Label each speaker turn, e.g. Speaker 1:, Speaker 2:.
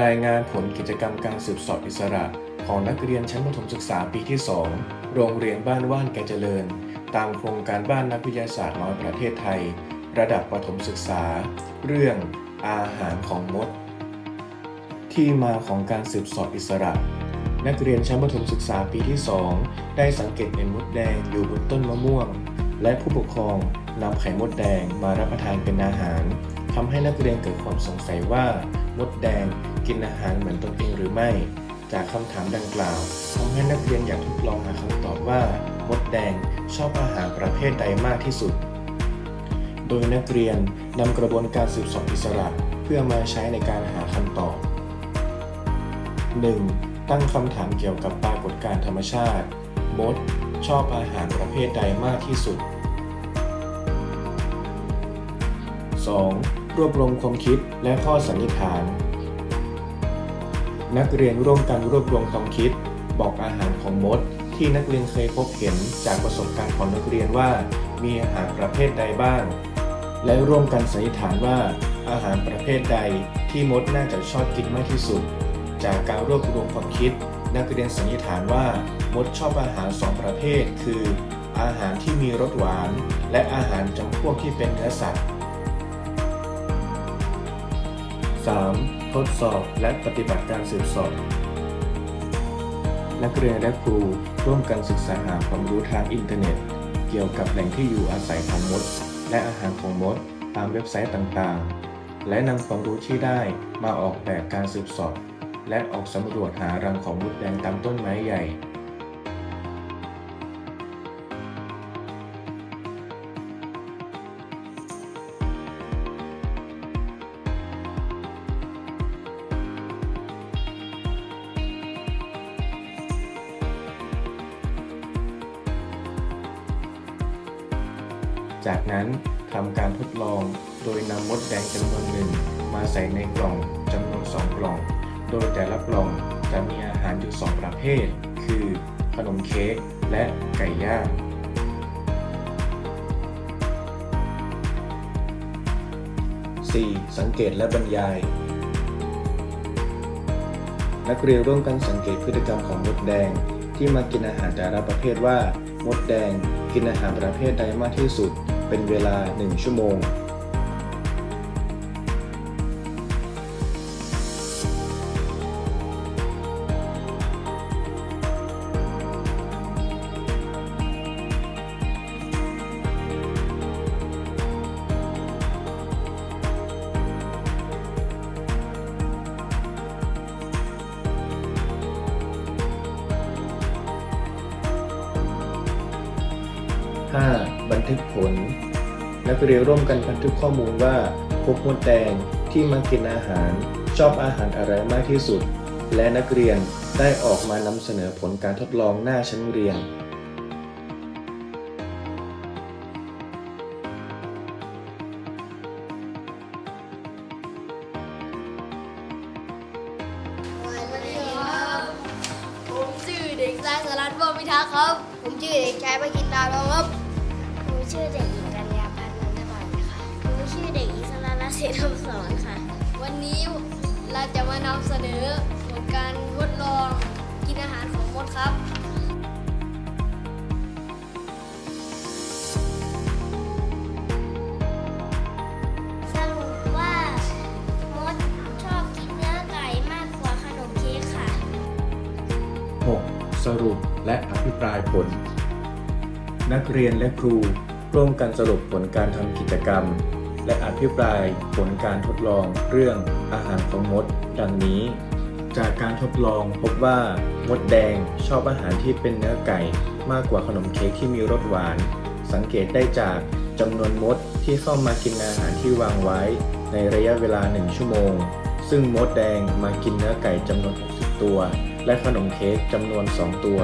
Speaker 1: รายงานผลกิจกรรมการสืบสอบอิสระ ของนักเรียนชั้นประถมศึกษาปีที่ 2 โรงเรียนบ้านว่านแกเจริญ ตามโครงการบ้านนักวิทยาศาสตร์น้อยประเทศไทย ระดับประถมศึกษา เรื่องอาหารของมด ที่มาของการสืบสอบอิสระ นักเรียนชั้นประถมศึกษาปีที่ 2 ได้สังเกตเห็นมดแดงอยู่บนต้นมะม่วง และผู้ปกครองนำไข่มดแดงมารับประทานเป็นอาหารทำให้นักเรียนเกิดความสงสัยว่า มดแดง กินอาหารเหมือนตนเองหรือไม่ จากคำถามดังกล่าวทำให้นักเรียนอยากทดลองหาคำตอบว่ามดแดงชอบอาหารประเภทใดมากที่สุด โดยนักเรียนนำกระบวนการสืบสอบอิสระเพื่อมาใช้ในการหาคำตอบ 1. ตั้งคำถามเกี่ยวกับปรากฏการณ์ธรรมชาติ มด ชอบอาหารประเภทใดมากที่สุด 2. รวบรวมความคิดและข้อสันนิษฐาน นักเรียนร่วมกันรวบรวมความคิด บอกอาหารของมด ที่นักเรียนเคยพบเห็นจากประสบการณ์ของนักเรียนว่า มีอาหารประเภทใดบ้าง และร่วมกันสันนิษฐานว่า อาหารประเภทใดที่มดน่าจะชอบกินมากที่สุด จากการรวบรวมความคิด นักเรียนสันนิษฐานว่ามดชอบอาหารสองประเภท คือ อาหารที่มีรสหวาน และอาหารจำพวกที่เป็นเนื้อสัตว์ 3. ทดสอบและปฏิบัติการสืบสอบ นักเรียนและครูร่วมกันศึกษาหาความรู้ทางอินเทอร์เน็ต เกี่ยวกับแหล่งที่อยู่อาศัยของมด และอาหารของมดตามเว็บไซต์ต่างๆ และนำความรู้ที่ได้มาออกแบบการสืบสอบ และออกสำรวจหารังของมดแดงตามต้นไม้ใหญ่ จากนั้นทำการทดลองโดยนำมดแดงจำนวนหนึ่งมาใส่ในกล่องจำนวน 2 กล่อง โดยแต่ละกล่องจะมีอาหารอยู่ 2 ประเภท คือ ขนมเค้กและไก่ย่าง 4. สังเกตและบรรยาย นักเรียนร่วมกันสังเกตพฤติกรรมของมดแดงที่มากินอาหารแต่ละประเภทว่า มดแดงกินอาหารประเภทใดมากที่สุด เป็นเวลา 1 ชั่วโมง 5. ทึกผล นักเรียนร่วมกันบันทึกข้อมูลว่าพบมดแดงที่มากินอาหารชอบอาหารอะไรมากที่สุด และนักเรียนได้ออกมานำเสนอผลการทดลองหน้าชั้นเรียน
Speaker 2: ผมชื่อเด็กชายสรัตน์บ่พิทักษ์ครับ ผมชื่อเด็กชายประกินดาวรองครับ
Speaker 3: ชื่อเด็กหญิงกัญญาพันธ์นันทบัตรค่ะหนูชื่อเด็กหญิงสรารัตน์เศรษฐสอนค่ะ
Speaker 2: วันนี้เราจะมานำเสนอผลการทดลองกินอาหารของมดครับ
Speaker 3: สรุปว่ามดชอบกินเนื้อไก่มากกว่าขนมเค้กค่ะ
Speaker 1: 6. สรุปและอภิปรายผล นักเรียนและครู ร่วมกันสรุปผลการทำกิจกรรม และอภิปรายผลการทดลองเรื่องอาหารของมด ดังนี้ จากการทดลองพบว่ามดแดงชอบอาหารที่เป็นเนื้อไก่มากกว่าขนมเค้กที่มีรสหวาน สังเกตได้จากจำนวนมดที่เข้ามากินอาหารที่วางไว้ ในระยะเวลา 1 ชั่วโมง ซึ่งมดแดงมากินเนื้อไก่จำนวน 60 ตัว และขนมเค้กจำนวน 2 ตัว